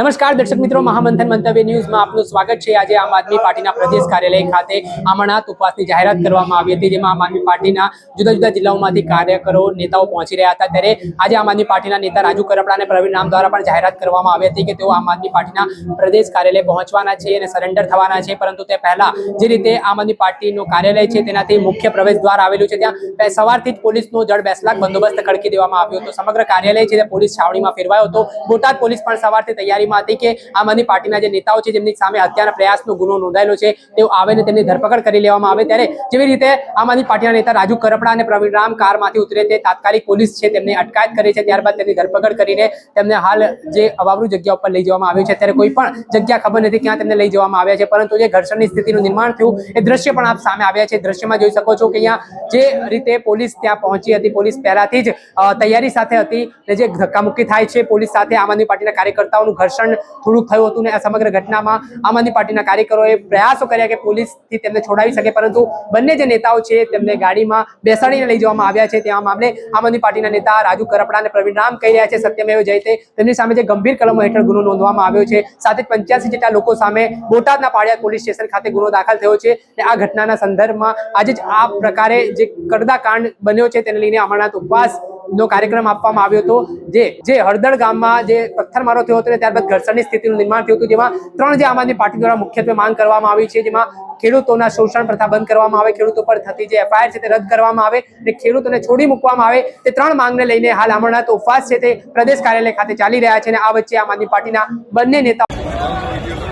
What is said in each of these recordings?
નમસ્કાર દર્શક મિત્રો, મહામંથન મંતવ્ય ન્યૂઝમાં આપનું સ્વાગત છે. આજે આમ આદમી પાર્ટીના પ્રદેશ કાર્યાલય ખાતે અમરનાથ ઉપવાસની જાહેરાત કરવામાં આવી હતી, જેમાં આમ આદમી પાર્ટીના જુદા જુદા જિલ્લાઓમાંથી કાર્યકરો, નેતાઓ પહોંચી રહ્યા હતા. ત્યારે આજે આમ આદમી પાર્ટીના નેતા રાજુ કરપડા અને પ્રવીણ નામ દ્વારા પણ જાહેરાત કરવામાં આવી હતી કે તેઓ આમ આદમી પાર્ટીના પ્રદેશ કાર્યાલય પહોંચવાના છે અને સરેન્ડર થવાના છે. પરંતુ તે પહેલા જે રીતે આમ આદમી પાર્ટીનું કાર્યાલય છે, તેનાથી મુખ્ય પ્રવેશ દ્વાર આવેલું છે. ત્યાં સવારથી જ પોલીસનો જડ બેસલાક બંદોબસ્ત ખડકી દેવામાં આવ્યો હતો. સમગ્ર કાર્યાલય છે, તે પોલીસ છાવણીમાં ફેરવાયો હતો. બોટાદ પોલીસ પણ સવારથી તૈયારીમાં હતી કે આમ આદમી પાર્ટીના જે નેતાઓ છે, જેમની સામે હત્યાના પ્રયાસનો ગુનો નોંધાયેલો છે, તેઓ આવે ને તેમની ધરપકડ કરી લેવામાં આવે ત્યારે જેવી રીતે આમ આદમી પાર્ટીના નેતા રાજુ કરપડા અને પ્રવીણ રામ કારમાંથી ઉતરે તે તાત્કાલિક પોલીસ છે, તેમને અટકાયત કરી છે, ત્યારબાદ તેમની ધરપકડ કરીને તેમને હાલ જે અવાવરૂ જગ્યા ઉપર લઈ જવામાં આવ્યું છે. ત્યારે કોઈ પણ જગ્યા ખબર નથી ક્યાં તેમને લઈ જવામાં આવ્યા છે, પરંતુ જે ઘર્ષણની સ્થિતિનું નિર્માણ થયું એ દ્રશ્ય પણ આપ સામે આવ્યા છે. દ્રશ્યમાં જોઈ શકો છો કે અહીંયા જે રીતે પોલીસ ત્યાં પહોંચી હતી, પોલીસ પહેલાથી જ તૈયારી સાથે હતી ને જે ધક્કામુક્કી થાય છે, પોલીસ સાથે આમ આદમી પાર્ટીના કાર્યકર્તાઓનું ઘર્ષણ થોડુંક થયું હતું ને આ સમગ્ર ઘટનામાં આમ આદમી પાર્ટીના કાર્યકરોએ પ્રયાસો કર્યા કે પોલીસથી તેમને છોડાવી શકે, પરંતુ બંને જે નેતાઓ છે તેમને ગાડીમાં બેસાડીને લઈ જવામાં આવ્યા છે. ત્યાં મામલે આમ આદમી પાર્ટીના નેતા રાજુ કરપડા અને પ્રવીણ રામ કહી રહ્યા છે, સત્યમેવ જયતે તેમની સામે જે ગંભીર કલમો હેઠળ ગુનો નોંધવામાં આવ્યો છે. સાથે પંચ્યાસી જેટલા લોકો સામે બોટાદના પાળિયાદ પોલીસ સ્ટેશન ખાતે ગુનો દાખલ થયો છે અને આ ઘટનાના સંદર્ભમાં આજે જ આ પ્રકારે જે કડદા કાંડ બન્યો છે, તેને લઈને અમરનાથ ઉપવાસ નો કાર્યક્રમ આપવામાં આવ્યો હતો, જે જે હળદળ ગામમાં જે પથ્થરમારો થયો હતો અને ત્યારબાદ ઘર્ષણની સ્થિતિનું નિર્માણ થયું હતું, જેમાં ત્રણ જે આમ આદમી પાર્ટી દ્વારા મુખ્યત્વે માંગ કરવામાં આવી છે, જેમાં ખેડૂતોના શોષણ પ્રથા બંધ કરવામાં આવે, ખેડૂતો પર થતી જે એફઆઈઆર છે તે રદ કરવામાં આવે અને ખેડૂતોને છોડી મૂકવામાં આવે, તે ત્રણ માંગને લઈને હાલ અમરનાથ ઉપવાસ છે તે પ્રદેશ કાર્યાલય ખાતે ચાલી રહ્યા છે અને આ વચ્ચે આમ આદમી પાર્ટીના બંને નેતા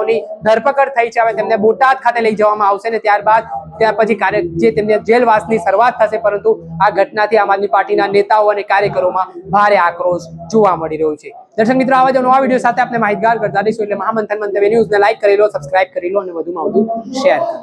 નેતાઓની ધરપકડ થઈ છે, હવે તેમને બોટાદ ખાતે લઈ જવામાં આવશે ને ત્યારબાદ ત્યાર પછી કાર્ય, જે તેમને જેલવાસની શરૂઆત થશે, પરંતુ આ ઘટનાથી આમ આદમી પાર્ટીના નેતાઓ અને કાર્યકરોમાં ભારે આક્રોશ જોવા મળી રહ્યો છે. દર્શક મિત્રો, આવા જ નવા વીડિયો સાથે આપણે માહિતગાર કરતા રહીશું એટલે મહામંથન મંતવ્ય ન્યૂઝને લાઈક કરી લો, સબસ્ક્રાઇબ કરી લો અને વધુમાં વધુ શેર કરો.